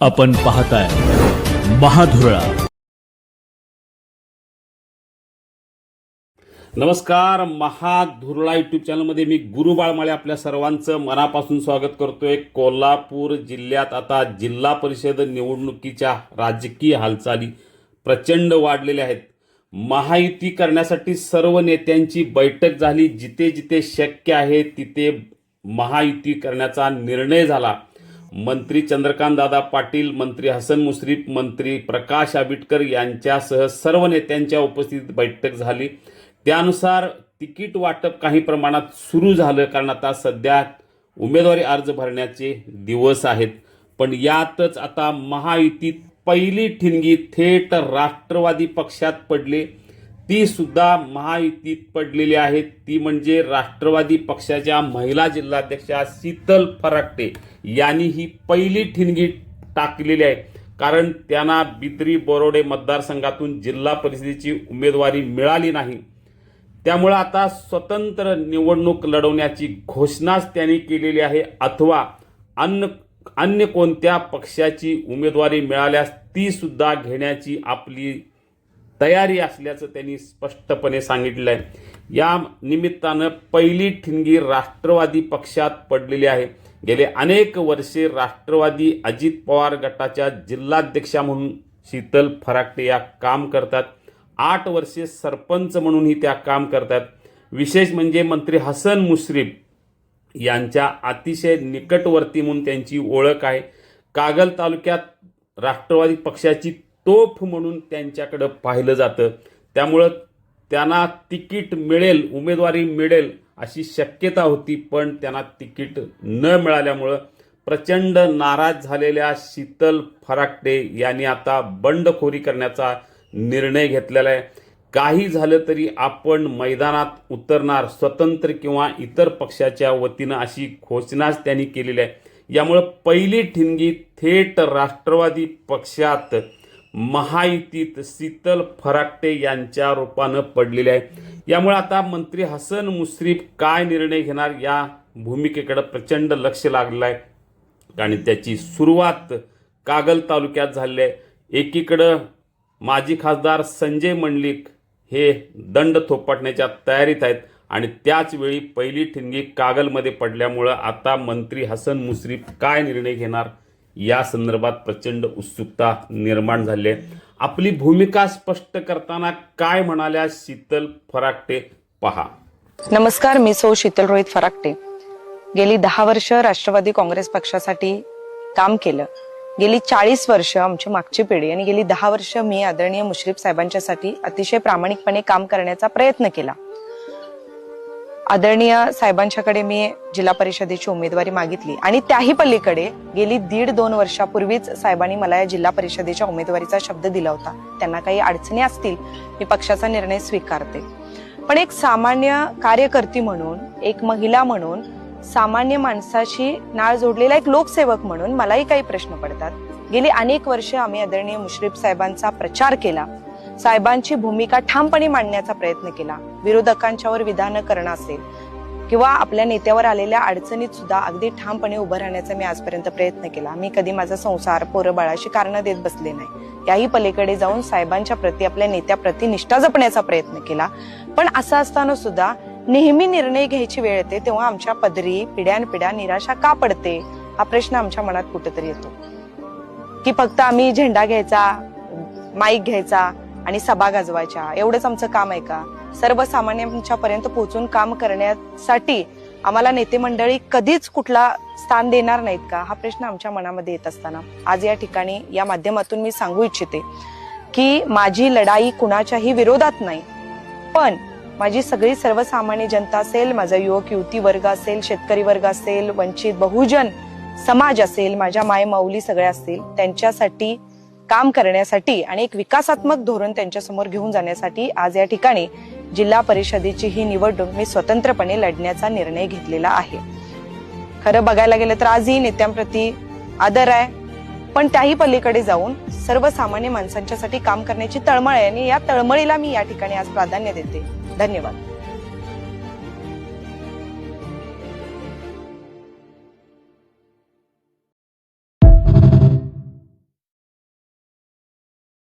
आपण पाहताय महाधुरळा. नमस्कार महाधुरळा युट्यूब चॅनलमध्ये मी गुरु बाळमाळे आपल्या सर्वांचं मनापासून स्वागत करतोय. कोल्हापूर जिल्ह्यात आता जिल्हा परिषद निवडणुकीच्या राजकीय हालचाली प्रचंड वाढलेल्या आहेत. महायुती करण्यासाठी सर्व नेत्यांची बैठक झाली. जिथे जिथे शक्य आहे तिथे महायुती करण्याचा निर्णय झाला. मंत्री चंद्रकांत दादा पाटील मंत्री हसन मुश्रीफ मंत्री प्रकाश आबिटकर यांच्यासह सर्व नेत्यांच्या उपस्थितीत बैठक झाली. त्यानुसार तिकीट वाटप काही प्रमाणात सुरू झालं कारण आता सध्या उमेदवारी अर्ज भरण्याचे दिवस आहेत. पण यातच आता महायुतीत पहिली ठिणगी थेट राष्ट्रवादी पक्षात पडली. ती सुद्धा महायुतीत पडलेली आहे. ती म्हणजे राष्ट्रवादी पक्षाच्या महिला जिल्हाध्यक्षा शीतल फराकटे यांनी ही पहिली ठिणगी टाकलेली आहे. कारण त्यांना बिद्री बोरोडे मतदारसंघातून जिल्हा परिषदेची उमेदवारी मिळाली नाही. त्यामुळे आता स्वतंत्र निवडणूक लढवण्याची घोषणाच त्यांनी केलेली आहे. अथवा अन्य अन्य कोणत्या पक्षाची उमेदवारी मिळाल्यास ती सुद्धा घेण्याची आपली तयारी असल्याचं त्यांनी स्पष्टपणे सांगितलं आहे या निमित्तानं पहिली ठिणगी राष्ट्रवादी पक्षात पडलेली आहे. गेले अनेक वर्षे राष्ट्रवादी अजित पवार गटाच्या जिल्हाध्यक्षा म्हणून शीतल फराकटे या काम करतात. आठ वर्षे सरपंच म्हणूनही त्या काम करतात. विशेष म्हणजे मंत्री हसन मुश्रीफ यांच्या अतिशय निकटवर्ती म्हणून त्यांची ओळख आहे. कागल तालुक्यात राष्ट्रवादी पक्षाची तोफ म्हणून त्यांच्याकडं पाहिलं जातं. त्यामुळं त्यांना तिकीट मिळेल उमेदवारी मिळेल अशी शक्यता होती पण त्यांना तिकीट न मिळाल्यामुळं प्रचंड नाराज झालेल्या शीतल फराकटे यांनी आता बंडखोरी करण्याचा निर्णय घेतलेला आहे. काही झालं तरी आपण मैदानात उतरणार स्वतंत्र किंवा इतर पक्षाच्या वतीनं अशी घोषणाच त्यांनी केलेली आहे. यामुळं पहिली ठिणगी थेट राष्ट्रवादी पक्षात महायुतीत शीतल फराकटे यांच्या रूपानं पडलेले आहे. यामुळे आता मंत्री हसन मुश्रीफ काय निर्णय घेणार या भूमिकेकडे प्रचंड लक्ष लागलेलं आहे. आणि त्याची सुरुवात कागल तालुक्यात झाली आहे. एकीकडं माजी खासदार संजय मंडलिक हे दंड थोपटण्याच्या तयारीत आहेत. आणि त्याचवेळी पहिली ठिणगी कागलमध्ये पडल्यामुळं आता मंत्री हसन मुश्रीफ काय निर्णय घेणार? या संदर्भात प्रचंड उत्सुकता निर्माण झाली आहे. आपली भूमिका स्पष्ट करताना काय म्हणाल्या शीतल फराकटे पहा. नमस्कार मी सौ शीतल रोहित फराकटे गेली दहा वर्ष राष्ट्रवादी काँग्रेस पक्षासाठी काम केलं. गेली चाळीस वर्ष आमची मागची पिढी आणि गेली दहा वर्ष मी आदरणीय मुश्रीफ साहेबांच्यासाठी अतिशय प्रामाणिकपणे काम करण्याचा प्रयत्न केला. आदरणीय साहेबांच्याकडे मी जिल्हा परिषदेची उमेदवारी मागितली आणि त्याही पलीकडे गेली दीड दोन वर्षापूर्वीच साहेबांनी मला या जिल्हा परिषदेच्या उमेदवारीचा शब्द दिला होता. त्यांना काही अडचणी असतील मी पक्षाचा निर्णय स्वीकारते. पण एक सामान्य कार्यकर्ती म्हणून एक महिला म्हणून सामान्य माणसाशी नाळ जोडलेला एक लोकसेवक म्हणून मलाही काही प्रश्न पडतात. गेली अनेक वर्ष आम्ही आदरणीय मुश्रीफ साहेबांचा प्रचार केला. साहेबांची भूमिका ठामपणे मांडण्याचा प्रयत्न केला. विरोधकांच्यावर विधानं करणं असेल किंवा आपल्या नेत्यावर आलेल्या अडचणीत सुद्धा अगदी ठामपणे उभं राहण्याचा मी आजपर्यंत प्रयत्न केला. मी कधी माझा संसार पोरं बाळाशी कारणं देत बसले नाही. याही पलीकडे जाऊन साहेबांच्या प्रती आपल्या नेत्याप्रती निष्ठा जपण्याचा प्रयत्न केला. पण असं असताना सुद्धा नेहमी निर्णय घ्यायची वेळ येते तेव्हा आमच्या पदरी पिढ्यानपिढ्या निराशा का पडते? हा प्रश्न आमच्या मनात कुठेतरी येतो. की फक्त आम्ही झेंडा घ्यायचा माईक घ्यायचा आणि सभा गाजवायच्या. एवढंच आमचं काम आहे का? सर्वसामान्यांच्या पर्यंत पोहोचून काम करण्यासाठी आम्हाला नेते मंडळी कधीच कुठला स्थान देणार नाहीत का? हा प्रश्न आमच्या मनामध्ये येत असताना. आज या ठिकाणी या माध्यमातून मी सांगू इच्छिते की माझी लढाई कुणाच्याही विरोधात नाही. पण माझी सगळी सर्वसामान्य जनता असेल माझा युवक युवती वर्ग असेल शेतकरी वर्ग असेल वंचित बहुजन समाज असेल माझ्या माय माऊली सगळ्या असतील त्यांच्यासाठी काम करण्यासाठी आणि एक विकासात्मक धोरण त्यांच्यासमोर घेऊन जाण्यासाठी आज या ठिकाणी जिल्हा परिषदेची ही निवडणूक मी स्वतंत्रपणे लढण्याचा निर्णय घेतलेला आहे. खरं बघायला गेलं तर आजही नेत्यांप्रती आदर आहे. पण त्याही पलीकडे जाऊन सर्वसामान्य माणसांच्यासाठी काम करण्याची तळमळ आहे आणि या तळमळीला मी या ठिकाणी आज प्राधान्य देते. धन्यवाद.